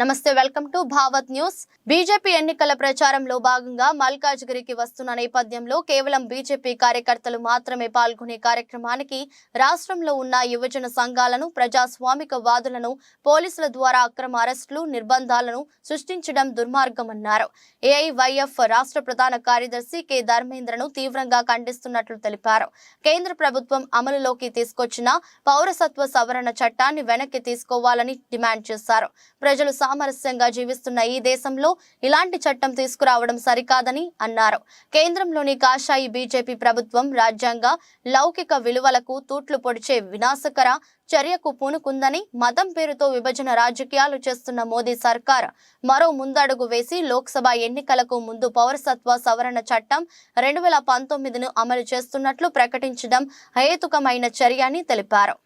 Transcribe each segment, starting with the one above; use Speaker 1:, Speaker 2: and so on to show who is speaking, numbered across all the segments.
Speaker 1: నమస్తే welcome to Bhavat news. BJP ఎన్నికల ప్రచారంలో భాగంగా మల్కాజ్గిరికి వస్తున్న నేపథ్యంలో కేవలం బీజేపీ కార్యకర్తలు మాత్రమే పాల్గొనే కార్యక్రమానికి రాష్ట్రంలో ఉన్న యువజన సంఘాలను ప్రజాస్వామిక వాదులను పోలీసుల ద్వారా అక్రమ అరెస్టులు నిర్బంధాలను సృష్టించడం దుర్మార్గమన్నారు. ఏఐవైఎఫ్ రాష్ట్ర ప్రధాన కార్యదర్శి కె. ధర్మేంద్రను తీవ్రంగా ఖండిస్తున్నట్లు తెలిపారు. కేంద్ర ప్రభుత్వం అమలులోకి తీసుకొచ్చిన పౌరసత్వ సవరణ చట్టాన్ని వెనక్కి తీసుకోవాలని డిమాండ్ చేశారు. ప్రజలు సామరస్యంగా జీవిస్తున్న ఈ దేశంలో ఇలాంటి చట్టం తీసుకురావడం సరికాదని అన్నారు. కేంద్రంలోని కాషాయి బీజేపీ ప్రభుత్వం రాజ్యాంగ లౌకిక విలువలకు తూట్లు పొడిచే వినాశకర చర్యకు పూనుకుందని మతం పేరుతో విభజన రాజకీయాలు చేస్తున్న మోదీ సర్కార్ మరో ముందడుగు వేసి లోక్సభ ఎన్నికలకు ముందు పౌరసత్వ సవరణ చట్టం రెండు వేల పంతొమ్మిదిను అమలు చేస్తున్నట్లు ప్రకటించడం హేతుకమైన చర్య అని తెలిపారు.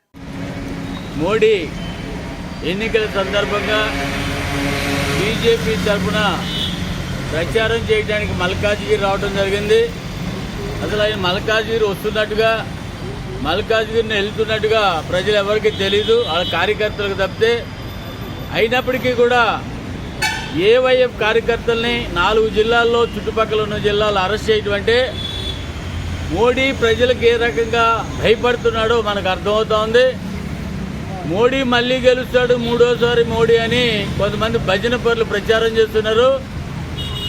Speaker 2: మోడీ ఎన్నికల సందర్భంగా బీజేపీ తరఫున ప్రచారం చేయడానికి మల్కాజ్గిరి రావడం జరిగింది. అసలు ఆయన మల్కాజ్గిరి వస్తున్నట్టుగా మల్కాజ్గిరిని వెళ్తున్నట్టుగా ప్రజలు ఎవరికి తెలీదు. వాళ్ళ కార్యకర్తలకు తప్పితే అయినప్పటికీ కూడా ఏవైఎఫ్ కార్యకర్తల్ని నాలుగు జిల్లాల్లో చుట్టుపక్కల ఉన్న జిల్లాలు అరెస్ట్ చేయటం అంటే మోడీ ప్రజలకు ఏ రకంగా భయపడుతున్నాడో మనకు అర్థమవుతోంది. మోడీ మళ్ళీ గెలుస్తాడు మూడోసారి మోడీ అని కొంతమంది భజన పనులు ప్రచారం చేస్తున్నారు.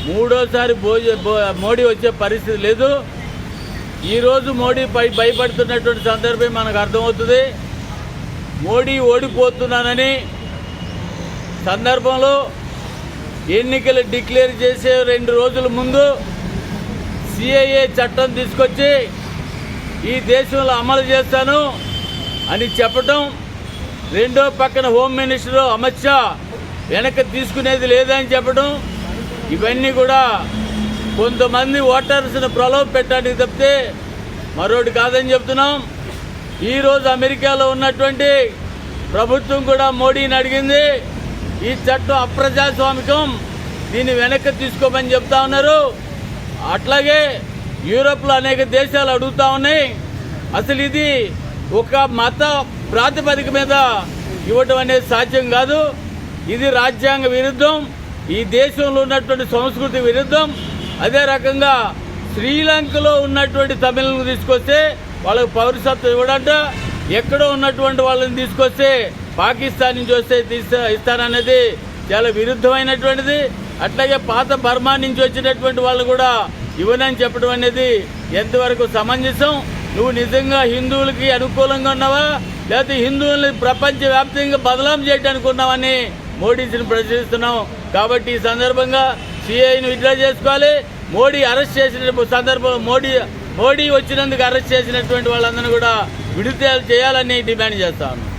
Speaker 2: మూడోసారి భోజ మోడీ వచ్చే పరిస్థితి లేదు. ఈరోజు మోడీ పై భయపడుతున్నటువంటి సందర్భం మనకు అర్థమవుతుంది. మోడీ ఓడిపోతున్నానని సందర్భంలో ఎన్నికలు డిక్లేర్ చేసే రెండు రోజుల ముందు సిఐఏ చట్టం తీసుకొచ్చి ఈ దేశంలో అమలు చేస్తాను అని చెప్పటం రెండో పక్కన హోమ్ మినిస్టర్ అమిత్ షా వెనక్కి తీసుకునేది లేదని చెప్పడం ఇవన్నీ కూడా కొంతమంది ఓటర్స్ను ప్రలోభ పెట్టడానికి తప్పితే మరోటి కాదని చెప్తున్నాం. ఈరోజు అమెరికాలో ఉన్నటువంటి ప్రభుత్వం కూడా మోడీని అడిగింది ఈ చట్టం అప్రజాస్వామికం దీన్ని వెనక్కి తీసుకోమని చెప్తా ఉన్నారు. అట్లాగే యూరోప్లో అనేక దేశాలు అడుగుతా ఉన్నాయి. అసలు ఇది ఒక మత ప్రాతిపదిక మీద ఇవ్వటం అనేది సాధ్యం కాదు. ఇది రాజ్యాంగ విరుద్ధం. ఈ దేశంలో ఉన్నటువంటి సంస్కృతి విరుద్ధం. అదే రకంగా శ్రీలంకలో ఉన్నటువంటి తమిళను తీసుకొస్తే వాళ్ళకు పౌరసత్వం ఇవ్వడంట. ఎక్కడో ఉన్నటువంటి వాళ్ళని తీసుకొస్తే పాకిస్తాన్ నుంచి వస్తే తీస్తా ఇస్తాననేది చాలా విరుద్ధమైనటువంటిది. అట్లాగే పాత బర్మా నుంచి వచ్చినటువంటి వాళ్ళు కూడా ఇవ్వనని చెప్పడం అనేది ఎంతవరకు సమంజసం? నువ్వు నిజంగా హిందువులకి అనుకూలంగా ఉన్నావా? లేకపోతే హిందువుల్ని ప్రపంచవ్యాప్తంగా బదలాం చేయడానికి ఉన్నావని మోడీజీని ప్రశ్నిస్తున్నాం కాబట్టి ఈ సందర్భంగా సిఐని విత్డ్రా చేసుకోవాలి. మోడీ అరెస్ట్ చేసిన సందర్భంలో మోడీ మోడీ వచ్చినందుకు అరెస్ట్ చేసినటువంటి వాళ్ళందరినీ కూడా విడుదల చేయాలని డిమాండ్ చేస్తాను.